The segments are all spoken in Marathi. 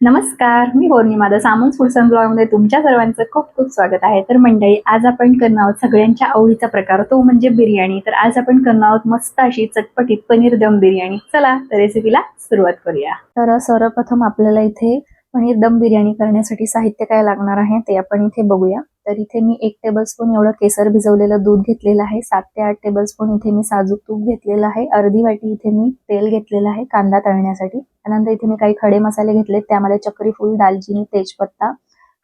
नमस्कार मी पौर्णिमा द सामंत फूडमध्ये तुमच्या सर्वांचं खूप खूप स्वागत आहे. तर मंडळी आज आपण करणार आहोत सगळ्यांच्या आवडीचा प्रकार. तो म्हणजे बिर्याणी. तर आज आपण करणार आहोत मस्त अशी चटपटीत पनीर दम बिर्याणी. चला तर रेसिपीला सुरुवात करूया. तर सर्वप्रथम आपल्याला इथे पनीर दम बिर्याणी करण्यासाठी साहित्य काय लागणार आहे ते आपण इथे बघूया. तर इथे मी एक टेबलस्पून एवढं केसर भिजवलेलं दूध घेतलेलं आहे. सात ते आठ टेबलस्पून इथे मी साजूक तूप घेतलेलं आहे. अर्धी वाटी इथे मी तेल घेतलेलं आहे कांदा तळण्यासाठी. त्यानंतर इथे मी काही खडे मसाले घेतलेत. त्यामध्ये चक्रीफूल दालचिनी तेजपत्ता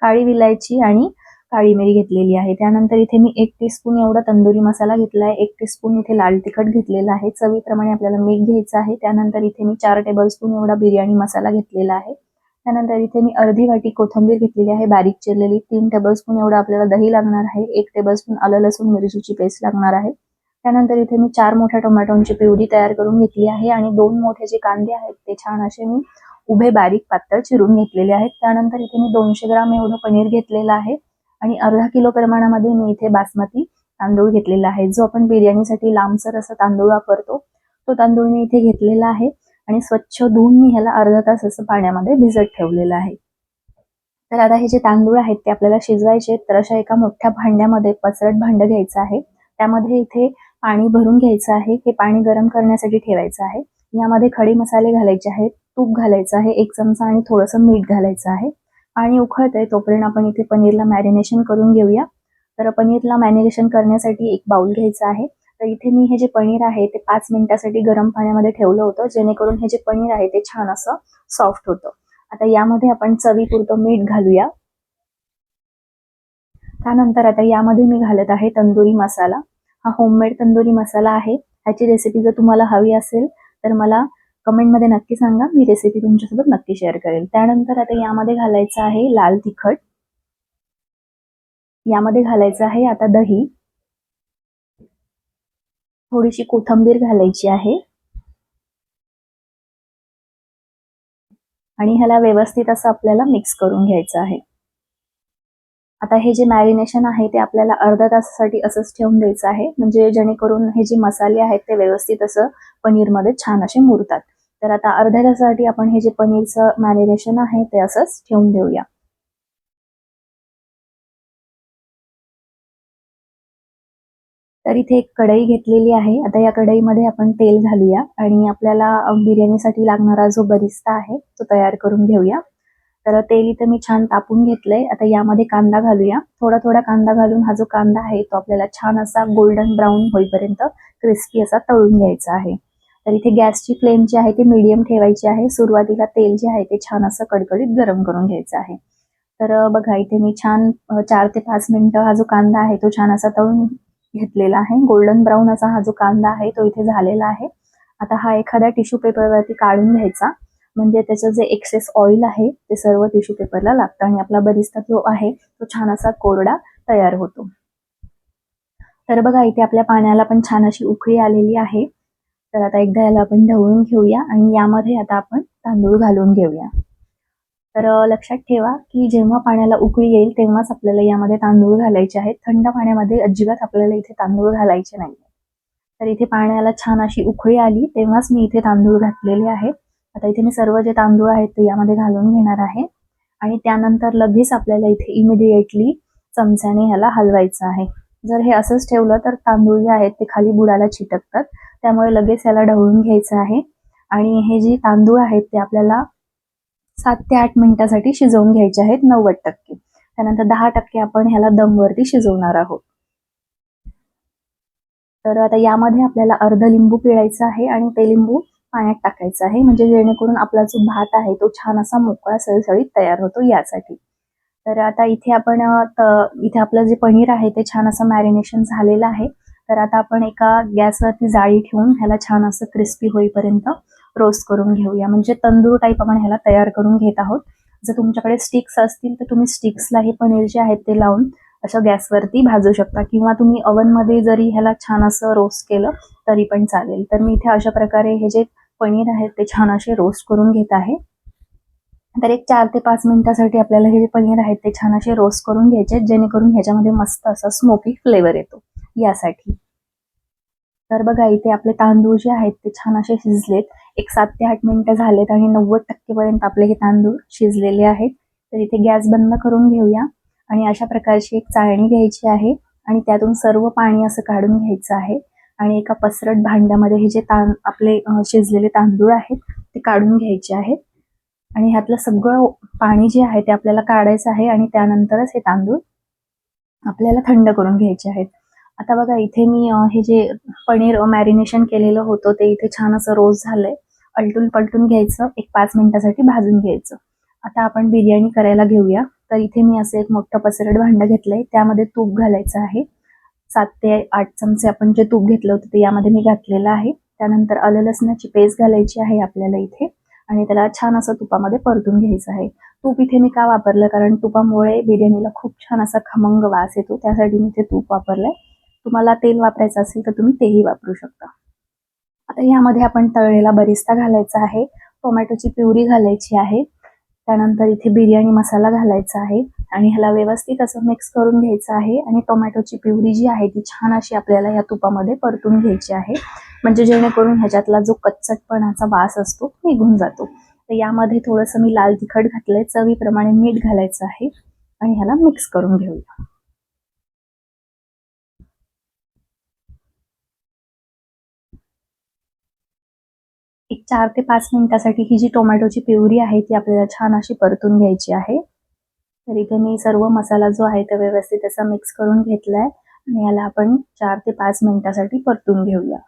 काळी विलायची आणि काळी मिरी घेतलेली आहे. त्यानंतर इथे मी एक टीस्पून एवढा तंदुरी मसाला घेतला आहे एक टीस्पून इथे लाल तिखट घेतलेला आहे. चवीप्रमाणे आपल्याला मीठ घ्यायचं आहे. त्यानंतर इथे मी चार टेबलस्पून एवढा बिर्याणी मसाला घेतलेला आहे. त्यानंतर इथे मी अर्धी वाटी कोथिंबीर घेतलेली आहे बारीक चिरलेली. तीन टेबलस्पून एवढं आपल्याला दही लागणार आहे. एक टेबलस्पून आलं लसूण मिरचीची पेस्ट लागणार आहे. त्यानंतर इथे मी चार मोठ्या टोमॅटोंची प्युरी तयार करून घेतली आहे आणि दोन मोठे जे कांदे आहेत ते छान असे मी उभे बारीक पातळ चिरून घेतलेले आहेत. त्यानंतर इथे मी दोनशे ग्राम एवढं पनीर घेतलेलं आहे आणि अर्धा किलो प्रमाणामध्ये मी इथे बासमती तांदूळ घेतलेला आहे. जो आपण बिर्याणीसाठी लांबसर असा तांदूळ वापरतो तो तांदूळ मी इथे घेतलेला आहे. आणि स्वच्छ धुवून मी ह्याला अर्धा तास असं पाण्यामध्ये भिजत ठेवलेलं आहे. तर आता हे जे तांदूळ आहेत ते आपल्याला शिजवायचे तर अशा एका मोठ्या भांड्यामध्ये पसरट भांड घ्यायचं आहे. त्यामध्ये इथे पाणी भरून घ्यायचं आहे हे पाणी गरम करण्यासाठी ठेवायचं आहे. यामध्ये खडे मसाले घालायचे आहेत तूप घालायचं आहे एक चमचा आणि थोडंसं मीठ घालायचं आहे. पाणी उखळतंय तोपर्यंत आपण इथे पनीरला मॅरिनेशन करून घेऊया. तर पनीरला मॅरिनेशन करण्यासाठी एक बाउल घ्यायचा आहे. तर इथे मी हे जे पनीर आहे ते पाच मिनिटासाठी गरम पाण्यामध्ये ठेवलं होतं. जेणेकरून हे जे पनीर आहे ते छान असं सॉफ्ट होतं. आता यामध्ये आपण चवीपुरतं मीठ घालूया. त्यानंतर आता यामध्ये मी घालत आहे तंदुरी मसाला. हा होममेड तंदुरी मसाला आहे. ह्याची रेसिपी जर तुम्हाला हवी असेल तर मला कमेंटमध्ये नक्की सांगा. मी रेसिपी तुमच्यासोबत नक्की शेअर करेल. त्यानंतर आता यामध्ये घालायचं आहे लाल तिखट. यामध्ये घालायचं आहे आता दही. थोडीशी कोथंबीर घालायची आहे. आणि ह्याला व्यवस्थित असं आपल्याला मिक्स करून घ्यायचं आहे. आता हे जे मॅरिनेशन आहे ते आपल्याला अर्धा तासासाठी असंच ठेवून द्यायचं आहे. म्हणजे जेणेकरून हे जे मसाले आहेत ते व्यवस्थित असं पनीरमध्ये छान असे मुरतात. तर आता अर्ध्या तासासाठी आपण हे जे पनीरचं मॅरिनेशन आहे ते असंच ठेवून देऊया. तर इथे एक कढई घेतलेली आहे. आता या कढईमध्ये आपण तेल घालूया आणि आपल्याला बिर्याणीसाठी लागणारा जो बरिस्ता आहे तो तयार करून घेऊया. तर तेल इथे मी छान तापून घेतलंय. आता यामध्ये कांदा घालूया. थोडा थोडा कांदा घालून हा जो कांदा आहे तो आपल्याला छान असा गोल्डन ब्राऊन होईपर्यंत क्रिस्पी असा तळून घ्यायचा आहे. तर इथे गॅसची फ्लेम जी आहे ती मीडियम ठेवायची आहे. सुरुवातीला तेल जे आहे ते छान असं कडकडीत गरम करून घ्यायचं आहे. तर बघा इथे मी छान चार ते पाच मिनिटं हा जो कांदा आहे तो छान असा तळून घेतलेला आहे. गोल्डन ब्राऊन असा हा जो कांदा आहे तो इथे झालेला आहे. आता हा एखाद्या टिश्यू पेपरवरती काढून घ्यायचा. म्हणजे त्याचं जे एक्सेस ऑइल आहे ते सर्व टिश्यू पेपरला लागतं आणि आपला बरिस्ता जो आहे तो छान असा कोरडा तयार होतो. तर बघा इथे आपल्या पाण्याला पण छान अशी उकळी आलेली आहे. तर आता एकदा याला आपण ढवळून घेऊया आणि यामध्ये आता आपण तांदूळ घालून घेऊया. तर लक्षात ठेवा की जेव्हा पाण्याला उकळी येईल तेव्हाच आपल्याला यामध्ये तांदूळ घालायचे आहेत. थंड पाण्यामध्ये अजिबात आपल्याला इथे तांदूळ घालायचे नाही तर इथे पाण्याला छान अशी उकळी आली तेव्हाच मी इथे तांदूळ घातलेले आहेत. आता इथे मी सर्व जे तांदूळ आहेत ते यामध्ये घालून घेणार आहे. आणि त्यानंतर लगेच आपल्याला इथे इमिडिएटली चमच्याने ह्याला हलवायचं आहे. जर हे असंच ठेवलं तर तांदूळ जे आहेत ते खाली बुडाला चिटकतात. त्यामुळे लगेच याला ढवळून घ्यायचं आहे. आणि हे जे तांदूळ आहेत ते आपल्याला सात ते आठ मिनिटासाठी शिजवून घ्यायचे आहेत नव्वद टक्के. त्यानंतर दहा टक्के आपण ह्याला दमवरती शिजवणार आहोत. तर आता यामध्ये आपल्याला अर्ध लिंबू पिळायचं आहे आणि ते लिंबू पाण्यात टाकायचं आहे. म्हणजे जेणेकरून आपला जो भात आहे तो छान असा मोकळा सळसळीत तयार होतो यासाठी. तर आता इथे आपण इथे आपलं जे पनीर आहे ते छान असं मॅरिनेशन झालेलं आहे. तर आता आपण एका गॅसवरती जाळी ठेवून ह्याला छान असं क्रिस्पी होईपर्यंत रोस्ट करून घेऊया. म्हणजे तंदूर टाईप आपण ह्याला तयार करून घेत आहोत. जर तुमच्याकडे स्टिक्स असतील तर तुम्ही स्टिक्सला हे पनीर जे आहेत ते लावून अशा गॅसवरती भाजू शकता. किंवा तुम्ही मध्ये जरी ह्याला छान असं रोस्ट केलं तरी पण चालेल. तर मी इथे अशा प्रकारे हे जे पनीर आहेत ते छान असे रोस्ट करून घेत आहे. तर एक चार ते पाच मिनिटासाठी आपल्याला हे जे पनीर आहेत ते छान असे रोस्ट करून घ्यायचे जेणेकरून ह्याच्यामध्ये मस्त असा स्मोकी फ्लेवर येतो. यासाठी. तर बघा इथे आपले तांदूळ जे आहेत ते छान असे शिजलेत. एक सात ते आठ मिनिटं झालेत आणि नव्वद टक्केपर्यंत आपले हे तांदूळ शिजलेले आहेत. तर इथे गॅस बंद करून घेऊया आणि अशा प्रकारची एक चाळणी घ्यायची आहे आणि त्यातून सर्व पाणी असं काढून घ्यायचं आहे आणि एका पसरट भांड्यामध्ये हे जे तां आपले शिजलेले तांदूळ आहेत ते काढून घ्यायचे आहेत. आणि ह्यातलं सगळं पाणी जे आहे ते आपल्याला काढायचं आहे आणि त्यानंतरच हे तांदूळ आपल्याला थंड करून घ्यायचे आहेत. आता बघा इथे मी हे जे पनीर मॅरिनेशन केलेलं होतं ते इथे छान असं रोज झालंय. अलटून पलटून घ्यायचं एक पाच मिनिटासाठी भाजून घ्यायचं. आता आपण बिर्याणी करायला घेऊया. तर इथे मी असं एक मोठं पसरट भांडं घेतलंय. त्यामध्ये तूप घालायचं आहे. सात ते आठ चमचे आपण जे तूप घेतलं होतं ते यामध्ये मी घातलेलं आहे. त्यानंतर आलं लसणाची पेस्ट घालायची आहे आपल्याला इथे. आणि त्याला छान असं तुपामध्ये परतून घ्यायचं आहे. तूप इथे मी का वापरलं? कारण तुपामुळे बिर्याणीला खूप छान असा खमंग वास येतो. त्यासाठी मी ते तूप वापरलंय. तुम्हाला तेल वापरायचं असेल तर तुम्ही तेही वापरू शकता. आता यामध्ये आपण तळलेला बरिस्ता घालायचा आहे. टोमॅटोची प्युरी घालायची आहे. त्यानंतर इथे बिर्याणी मसाला घालायचा आहे. आणि ह्याला व्यवस्थित असं मिक्स करून घ्यायचं आहे. आणि टोमॅटोची प्युरी जी आहे ती छान अशी आपल्याला या तुपामध्ये परतून घ्यायची आहे. म्हणजे जेणेकरून ह्याच्यातला जो कच्चटपणाचा वास असतो निघून जातो. तर यामध्ये थोडंसं मी लाल तिखट घातलंय. चवीप्रमाणे मीठ घालायचं आहे. आणि ह्याला मिक्स करून घेऊया. एक चार ते पाच मिनिटासाठी ही जी टोमॅटोची प्युरी आहे ती आपल्याला छान अशी परतून घ्यायची आहे. तर इथे मी सर्व मसाला जो आहे तो व्यवस्थित असा मिक्स करून घेतलाय आणि याला आपण चार ते पाच मिनिटासाठी परतून घेऊया.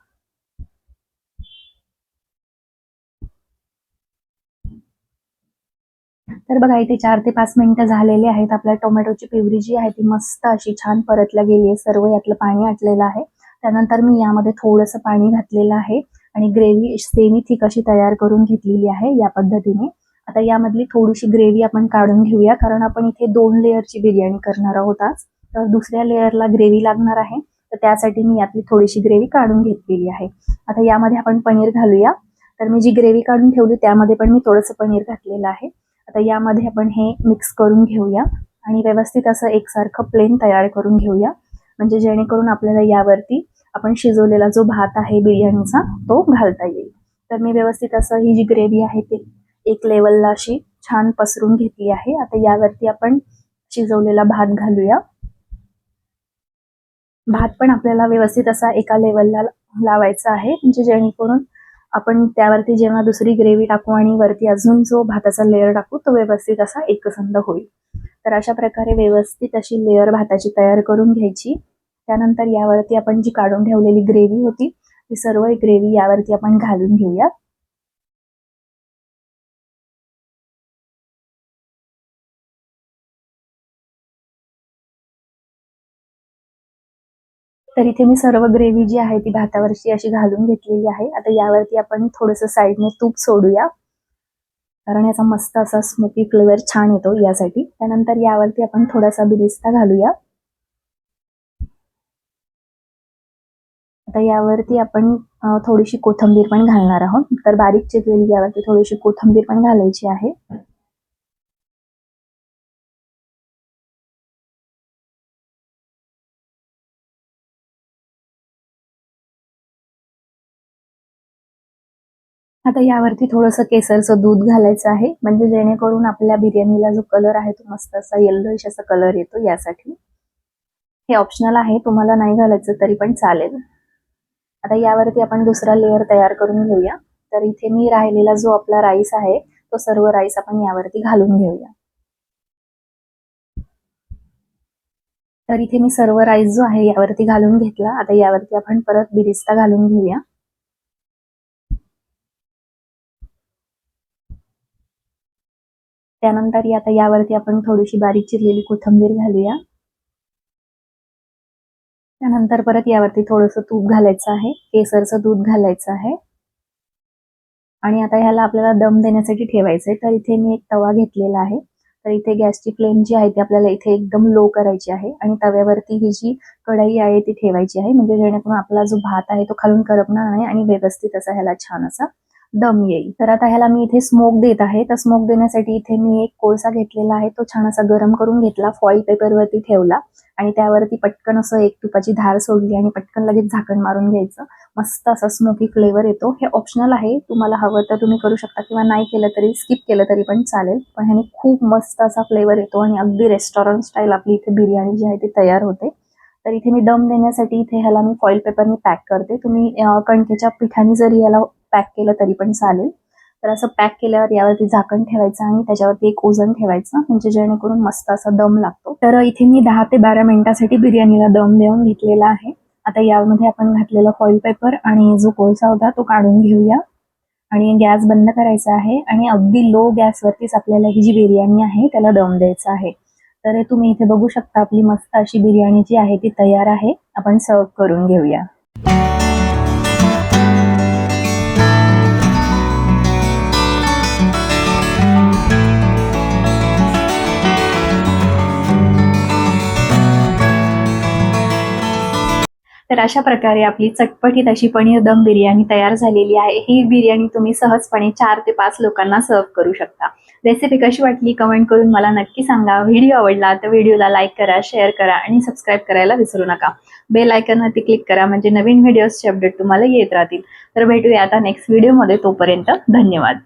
तर बघा इथे चार ते पाच मिनिटं झालेले आहेत. आपल्या टोमॅटोची प्युरी जी आहे ती मस्त अशी छान परतल्या गेली आहे. सर्व यातलं पाणी आटलेलं आहे. त्यानंतर मी यामध्ये थोडंसं पाणी घातलेलं आहे. आणि ग्रेव्ही सेमी थिक अशी तयार करून घेतलेली आहे या पद्धतीने. आता यामधली थोडीशी ग्रेव्ही आपण काढून घेऊया कारण आपण इथे दोन लेअरची बिर्याणी करणार आहोत आज. तर दुसऱ्या लेअरला ग्रेव्ही लागणार आहे. तर त्यासाठी मी यातली थोडीशी ग्रेव्ही काढून घेतलेली आहे. आता यामध्ये आपण पनीर घालूया. तर मी जी ग्रेव्ही काढून ठेवली त्यामध्ये पण मी थोडंसं पनीर घातलेलं आहे. आता यामध्ये आपण हे मिक्स करून घेऊया आणि व्यवस्थित असं एकसारखं प्लेन तयार करून घेऊया. म्हणजे जेणेकरून आपल्याला यावरती आपण शिजवलेला जो भात आहे बिर्याणीचा तो घालता येईल. तर मी व्यवस्थित असं ही जी ग्रेव्ही आहे ती एक लेवलला अशी छान पसरून घेतली आहे. आता यावरती आपण शिजवलेला भात घालूया. भात पण आपल्याला व्यवस्थित असा एका लेवलला लावायचा आहे. म्हणजे जेणेकरून आपण त्यावरती जेव्हा दुसरी ग्रेव्ही टाकू आणि वरती अजून जो भाताचा लेअर टाकू तो व्यवस्थित असा एकसंध होईल. तर अशा प्रकारे व्यवस्थित अशी लेअर भाताची तयार करून घ्यायची. त्यानंतर यावरती आपण जी काढून ठेवलेली ग्रेव्ही होती ती सर्व ग्रेव्ही यावरती आपण घालून घेऊया. तर इथे मी सर्व ग्रेव्ही जी आहे ती भातावरची अशी घालून घेतलेली आहे. आता यावरती आपण थोडंसं साईडने तूप सोडूया. कारण याचा मस्त असा स्मोकी फ्लेवर छान येतो यासाठी. त्यानंतर यावरती आपण थोडासा बिरिस्ता घालूया. आता यावरती आपण थोडीशी कोथंबीर पण घालणार आहोत. तर बारीक चिरलेली यावरती थोडीशी कोथंबीर पण घालायची आहे. आता यावरती थोडंसं केसरचं दूध घालायचं आहे. म्हणजे जेणेकरून आपल्या बिर्याणीला जो कलर आहे तो मस्त असा येल्लोइश असा कलर येतो यासाठी. हे ऑप्शनल आहे. तुम्हाला नाही घालायचं तरी पण चालेल. आता यावरती आपण दुसरा लेअर तयार करून घेऊया. तर इथे मी राहिलेला जो आपला राईस आहे तो सर्व राईस आपण यावरती घालून घेऊया. तर इथे मी सर्व राईस जो आहे यावरती घालून घेतला. आता यावरती आपण परत बिरिस्ता घालून घेऊया. त्यानंतर आता यावरती आपण थोडीशी बारीक चिरलेली कोथंबीर घालूया. त्यानंतर परत यावरती थोडंसं तूप घालायचं आहे केसरचं दूध घालायचं आहे. आणि आता ह्याला आपल्याला दम देण्यासाठी ठेवायचंय. तर इथे मी एक तवा घेतलेला आहे. तर इथे गॅसची फ्लेम जी आहे ती आपल्याला इथे एकदम लो करायची आहे. आणि तव्यावरती ही जी कढई आहे ती ठेवायची आहे. म्हणजे जेणेकरून आपला जो भात आहे तो खालून करपणार नाही आणि व्यवस्थित असा ह्याला छान असा दम येईल. तर आता ह्याला मी इथे स्मोक देत आहे. तर स्मोक देण्यासाठी इथे मी एक कोळसा घेतलेला आहे. तो छान असा गरम करून घेतला फॉईल पेपरवरती ठेवला आणि त्यावरती पटकन असं एक तुपाची धार सोडली आणि पटकन लगेच झाकण मारून घ्यायचं. मस्त असा स्मोकी फ्लेवर येतो. हे ऑप्शनल आहे. तुम्हाला हवं तर तुम्ही करू शकता किंवा नाही केलं तरी स्किप केलं तरी पण चालेल. पण ह्याने खूप मस्त असा फ्लेवर येतो आणि अगदी रेस्टॉरंट स्टाईल आपली इथे बिर्याणी जी आहे ती तयार होते. तर इथे मी दम देण्यासाठी इथे ह्याला मी फॉईल पेपरने पॅक करते. तुम्ही कणकेच्या पिठाने जरी याला पॅक केलं तरी पण चालेल. तर असं पॅक केल्यावर यावरती झाकण ठेवायचं आणि त्याच्यावरती एक ओझन ठेवायचं म्हणजे जेणेकरून मस्त असा दम लागतो. तर इथे मी दहा ते बारा मिनिटासाठी बिर्याणीला दम देऊन घेतलेला आहे. आता यामध्ये आपण घातलेला फॉईल पेपर आणि जो कोळसा होता तो काढून घेऊया. आणि गॅस बंद करायचा आहे आणि अगदी लो गॅसवरतीच आपल्याला ही जी बिर्याणी आहे त्याला दम द्यायचा आहे. तर तुम्ही इथे बघू शकता आपली मस्त अशी बिर्याणी जी आहे ती तयार आहे. आपण सर्व करून घेऊया. तर अशा प्रकारे आपली चटपटीत अशी पनीर दम बिर्याणी तयार झालेली आहे. ही बिर्याणी तुम्ही सहजपणे चार ते पाच लोकांना सर्व करू शकता. रेसिपी कशी वाटली कमेंट करून मला नक्की सांगा. व्हिडिओ आवडला तर व्हिडिओला लाईक करा शेअर करा आणि सबस्क्राईब करायला विसरू नका. बेल आयकनवरती क्लिक करा म्हणजे नवीन व्हिडिओजचे अपडेट तुम्हाला येत राहतील. तर भेटूया आता नेक्स्ट व्हिडिओमध्ये तोपर्यंत धन्यवाद.